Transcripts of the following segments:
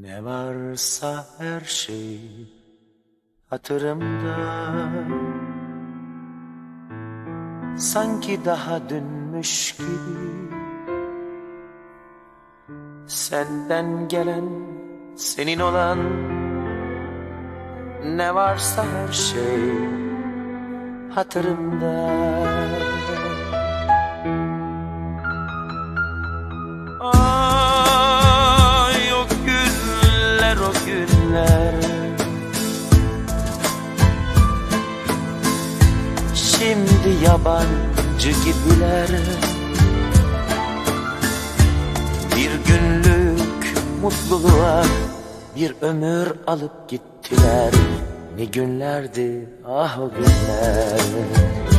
Ne varsa her şey hatırımda. Sanki daha dünmüş gibi. Senden gelen, senin olan Ne varsa her şey hatırımda Şimdi yabancı gibiler. Bir günlük mutluluğa bir ömür alıp gittiler. Ne günlerdi ah o günler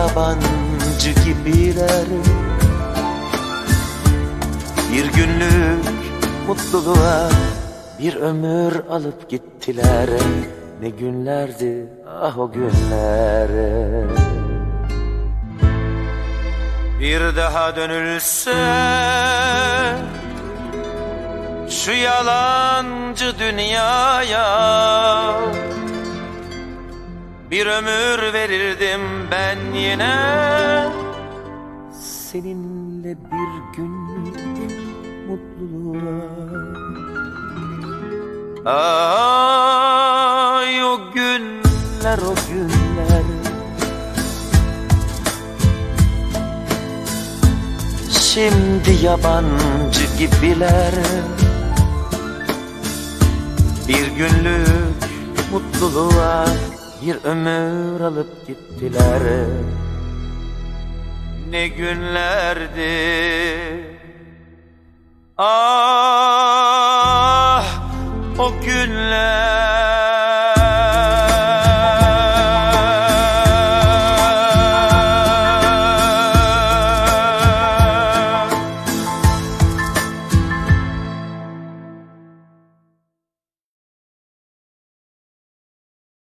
yabancı gibiler. Bir günlük mutluluğa bir ömür alıp gittiler. Ne günlerdi ah o günler. Bir daha dönülse şu yalancı dünyaya Bir ömür verirdim ben yine. Seninle bir günlük mutluluğa. Ay o günler o günler. Şimdi yabancı gibiler. Bir günlük mutluluğa bir ömür alıp gittiler. Ne günlerdi